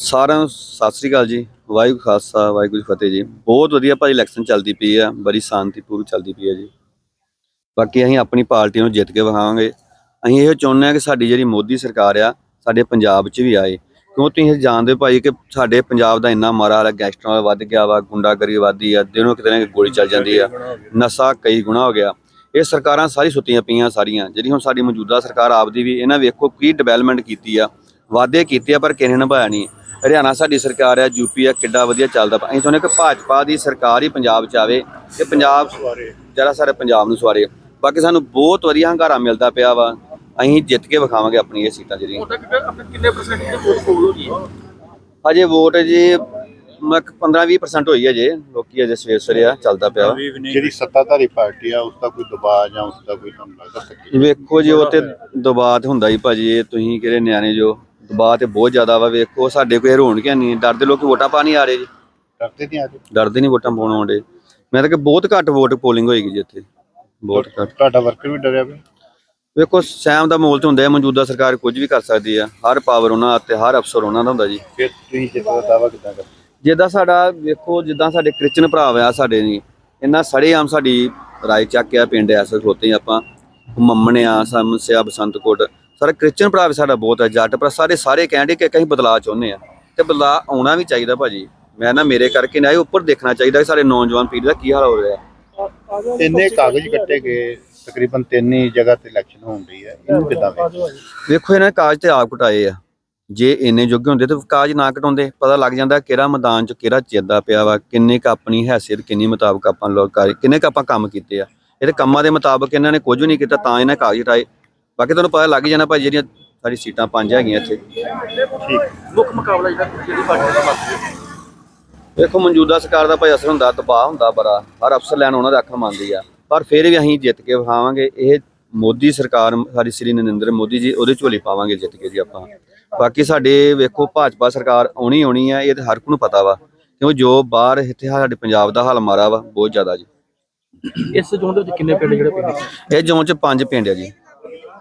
ਸਾਰਿਆਂ ਨੂੰ ਸਤਿ ਸ੍ਰੀ ਅਕਾਲ ਜੀ, ਵਾਹਿਗੁਰੂ ਖਾਲਸਾ, ਵਾਹਿਗੁਰੂ ਜੀ ਫਤਿਹ ਜੀ। ਬਹੁਤ ਵਧੀਆ ਭਾਜੀ ਇਲੈਕਸ਼ਨ ਚੱਲਦੀ ਪਈ ਆ, ਬੜੀ ਸ਼ਾਂਤੀਪੂਰਨ ਚੱਲਦੀ ਪਈ ਆ ਜੀ। ਬਾਕੀ ਅਸੀਂ ਆਪਣੀ ਪਾਰਟੀ ਨੂੰ ਜਿੱਤ ਕੇ ਵਿਖਾਵਾਂਗੇ। ਅਸੀਂ ਇਹ ਚਾਹੁੰਦੇ ਹਾਂ ਕਿ ਸਾਡੀ ਜਿਹੜੀ ਮੋਦੀ ਸਰਕਾਰ ਆ, ਸਾਡੇ ਪੰਜਾਬ 'ਚ ਵੀ ਆਏ। ਕਿਉਂ ਤੁਸੀਂ ਜਾਣਦੇ ਹੋ ਭਾਈ ਕਿ ਸਾਡੇ ਪੰਜਾਬ ਦਾ ਇੰਨਾ ਮਾਰਾ ਹਾਲ ਹੈ ਗੈਂਗਸਟਰਾਂ ਵਾਲਾ ਵੱਧ ਗਿਆ ਵਾ, ਗੁੰਡਾਗਰੀ ਵੱਧਦੀ ਆ, ਦਿਨੋਂ ਕਿਤੇ ਨਾ ਗੋਲੀ ਚੱਲ ਜਾਂਦੀ ਆ। ਨਸ਼ਾ ਕਈ ਗੁਣਾ ਹੋ ਗਿਆ। ਇਹ ਸਰਕਾਰਾਂ ਸਾਰੀ ਸੁੱਤੀਆਂ ਪਈਆਂ ਸਾਰੀਆਂ, ਜਿਹੜੀ ਹੁਣ ਸਾਡੀ ਮੌਜੂਦਾ ਸਰਕਾਰ ਆਪਦੀ ਵੀ, ਇਹਨਾਂ ਵੇਖੋ ਕੀ ਡਿਵੈਲਪਮੈਂਟ ਕੀਤੀ ਆ। ਵਾਅਦੇ ਕੀਤੇ ਆ ਪਰ ਕਿਸੇ ਨੇ ਨਿਭਾਇਆ ਨਹੀਂ। ਹਰਿਆਣਾ ਸਾਡੀ ਸਰਕਾਰ ਆ ਯੂਪੀ ਆ ਕਿੱਡਾ ਵਧੀਆ ਚੱਲਦਾ ਪਿਆ। ਅਸੀਂ ਚਾਹੁੰਦੇ ਕਿ ਭਾਜਪਾ ਦੀ ਸਰਕਾਰ ਹੀ ਪੰਜਾਬ 'ਚ ਆਵੇ ਤੇ ਪੰਜਾਬ ਜਰਾ ਸਾਰੇ ਪੰਜਾਬ ਨੂੰ ਸਵਾਰੇ। ਬਾਕੀ ਸਾਨੂੰ ਬਹੁਤ ਵਧੀਆ ਹੰਗਾਰਾ ਮਿਲਦਾ ਪਿਆ ਵਾ। ਅਸੀਂ ਜਿੱਤ ਕੇ ਵਿਖਾਵਾਂਗੇ ਆਪਣੀ ਇਹ ਸੀਟਾਂ ਜਿਹੜੀਆਂ। ਕਿੰਨੇ ਪਰਸੈਂਟ ਦੀ ਵੋਟ ਪੋਲ ਹੋ ਹੈ ਅਜੇ ਵੋਟ ਜੀ 15-20% ਹੋਈ ਹੈ ਜੇ। ਲੋਕੀ ਅਜੇ ਸਵੇਰ ਸਵੇਰੇ ਆ ਚੱਲਦਾ ਪਿਆ ਵਾ। ਜਿਹੜੀ ਸੱਤਾਧਾਰੀ ਪਾਰਟੀ ਆ ਉਸ ਦਾ ਕੋਈ ਦਬਾਅ ਜਾਂ ਉਸ ਦਾ ਕੋਈ ਤੁਹਾਨੂੰ ਲੱਗਦਾ ਵੇਖੋ ਜੀ ਉਹ ਤੇ ਦਬਾਅ ਤੇ ਹੁੰਦਾ ਹੀ ਭਾਜੀ ਇਹ ਤੁਸੀਂ ਕਿਹੜੇ ਨਿਆਣੇ ਜੋ। ਦਬਾਅ ਤੇ ਬਹੁਤ ਜ਼ਿਆਦਾ ਵਾ ਵੇਖੋ ਸਾਡੇ ਕੋਈ ਰੋਣਕੀਆਂ ਨਹੀਂ ਡਰਦੇ ਲੋਕੀ ਵੋਟਾਂ ਪਾ ਨਹੀਂ ਆ ਰਹੇ ਜੀ। ਡਰਦੇ ਨਹੀਂ ਆਜੇ ਡਰਦੇ ਨਹੀਂ ਵੋਟਾਂ ਪਾਉਣ ਆਉਂਦੇ। ਮੈਂ ਤਾਂ ਕਿ ਬਹੁਤ ਘੱਟ ਵੋਟ ਪੋਲਿੰਗ ਹੋਏਗੀ ਜੀ ਇੱਥੇ। ਬਹੁਤ ਘੱਟ। ਤੁਹਾਡਾ ਵਰਕਰ ਵੀ ਡਰਿਆ ਪਿਆ? ਵੇਖੋ ਸੈਮ ਦਾ ਮੋਲ ਤੇ ਹੁੰਦਾ ਹੈ ਮੌਜੂਦਾ ਸਰਕਾਰ ਕੁਝ ਵੀ ਕਰ ਸਕਦੀ ਆ। ਹਰ ਪਾਵਰ ਉਹਨਾਂ ਤੇ ਹਰ ਅਫਸਰ ਉਹਨਾਂ ਦਾ ਹੁੰਦਾ ਜੀ। ਫਿਰ ਤੁਸੀਂ ਜਿੱਤ ਦਾ ਦਾਅਵਾ ਕਿੱਦਾਂ ਕਰਦੇ? ਜਿੱਦਾਂ ਸਾਡਾ ਵੇਖੋ ਜਿੱਦਾਂ ਸਾਡੇ ਕ੍ਰਿਸਚਨ ਭਰਾ ਆ ਸਾਡੇ ਨਹੀਂ ਇੰਨਾ ਸੜੇ ਆਮ ਸਾਡੀ ਰਾਏ ਚੱਕ ਆ ਪਿੰਡ ਐਸ ਖਲੋਤੇ ਆਪਾਂ। ਮੰਮਣ ਆ ਸਮਸਿਆ ਬਸੰਤਕੋਟ ਸਾਰਾ ਕ੍ਰਿਸਚਨ ਭਰਾ ਵੀ ਸਾਡਾ ਬਹੁਤ ਹੈ ਜੱਟ ਪਰ ਸਾਰੇ ਸਾਰੇ ਕਹਿੰਦੇ ਕਿ ਅਸੀਂ ਬਦਲਾਅ ਚਾਹੁੰਦੇ ਆ ਤੇ ਬਦਲਾਅ ਆਉਣਾ ਵੀ ਚਾਹੀਦਾ ਭਾਜੀ। ਮੈਂ ਨਾ ਮੇਰੇ ਕਰਕੇ ਨਾ ਇਹ ਉੱਪਰ ਦੇਖਣਾ ਚਾਹੀਦਾ ਕਿ ਸਾਡੇ ਨੌਜਵਾਨ ਪੀੜ੍ਹੀ ਦਾ ਕੀ ਹਾਲ ਹੋ ਰਿਹਾ ਇੰਨੇ ਕਾਗਜ਼ ਕੱਟੇ ਗਏ ਤਕਰੀਬਨ ਤਿੰਨ ਹੀ ਜਗ੍ਹਾ ਤੇ ਇਲੈਕਸ਼ਨ ਹੋਣ ਰਹੀ ਹੈ। ਇਹਨੂੰ ਕਿੱਦਾਂ ਵੇਖੋ ਇਹਨਾਂ ਨੇ ਕਾਗਜ਼ ਤੇ ਆਪ ਕਟਾਏ ਆ। ਜੇ ਇੰਨੇ ਜੋਗੇ ਹੁੰਦੇ ਤਾਂ ਕਾਗਜ਼ ਨਾ ਕਟਾਉਂਦੇ ਪਤਾ ਲੱਗ ਜਾਂਦਾ ਕਿਹੜਾ ਮੈਦਾਨ 'ਚ ਕਿਹੜਾ ਚਿੱਦਾ ਪਿਆ ਵਾ ਕਿੰਨੇ ਕ ਆਪਣੀ ਹੈਸੀਅਤ ਕਿੰਨੀ ਮੁਤਾਬਕ ਆਪਾਂ ਲੋਕ ਕਿੰਨੇ ਕ ਆਪਾਂ ਕੰਮ ਕੀਤੇ ਆ। ਇਹਦੇ ਕੰਮਾਂ ਦੇ ਮੁਤਾਬਕ ਇਹਨਾਂ ਨੇ ਕੁਝ ਵੀ ਨਹੀਂ ਕੀਤਾ ਤਾਂ ਇਹਨਾਂ ਕਾਗਜ਼ ਹਟਾਏ ਬਾਕੀ ਤੁਹਾਨੂੰ ਪਤਾ ਲੱਗ ਜਾਣਾ ਭਾਈ ਜਿਹੜੀਆਂ ਸਾਡੀ ਸੀਟਾਂ ਪੰਜ ਹੈਗੀਆਂ ਇੱਥੇ। ਮੁੱਖ ਮੁਕਾਬਲਾ ਜਿਹੜਾ ਜਿਹੜੀ ਪਾਰਟੀ ਦਾ ਬਾਕੀ ਵੇਖੋ ਮੌਜੂਦਾ ਸਰਕਾਰ ਦਾ ਭਾਈ ਅਸਰ ਹੁੰਦਾ ਤਬਾਹ ਹੁੰਦਾ ਬੜਾ। ਹਰ ਅਫਸਰ ਲੈਣ ਉਹਨਾਂ ਦਾ ਅੱਖ ਮੰਨਦੀ ਆ। ਪਰ ਫਿਰ ਵੀ ਅਸੀਂ ਜਿੱਤ ਕੇ ਵਿਖਾਵਾਂਗੇ। ਇਹ ਮੋਦੀ ਸਰਕਾਰ ਸਾਡੀ ਸ੍ਰੀ ਨਰਿੰਦਰ ਮੋਦੀ ਜੀ ਉਹਦੇ ਝੋਲੀ ਪਾਵਾਂਗੇ ਜਿੱਤ ਕੇ ਜੀ ਆਪਾਂ। ਬਾਕੀ ਸਾਡੇ ਵੇਖੋ ਭਾਜਪਾ ਸਰਕਾਰ ਆਉਣੀ ਆਉਣੀ ਆ ਇਹ ਤੇ ਹਰ ਕੋਈ ਨੂੰ ਪਤਾ ਵਾ। ਕਿਉਂ ਜੋ ਬਾਹਰ ਇੱਥੇ ਸਾਡੇ ਪੰਜਾਬ ਦਾ ਹਾਲ ਮਾਰਾ ਵਾ ਬਹੁਤ ਜ਼ਿਆਦਾ ਜੀ। ਇਸ ਜ਼ੋਨ ਦੇ ਵਿੱਚ ਕਿੰਨੇ ਪਿੰਡ ਜਿਹੜੇ ਪਿੰਡ ਇਹ ਜ਼ੋਨ ਚ ਪੰਜ ਪਿੰਡ ਆ ਜੀ।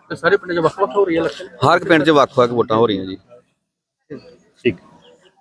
ਤੇ ਸਾਰੇ ਪਿੰਡ 'ਚ ਵੱਖ-ਵੱਖ ਹੋ ਰਹੀ ਹੈ ਇਲੈਕਸ਼ਨ ਹਰ ਇੱਕ ਪਿੰਡ 'ਚ ਵੱਖ-ਵੱਖ ਵੋਟਾਂ ਹੋ ਰਹੀਆਂ ਜੀ। ਠੀਕ।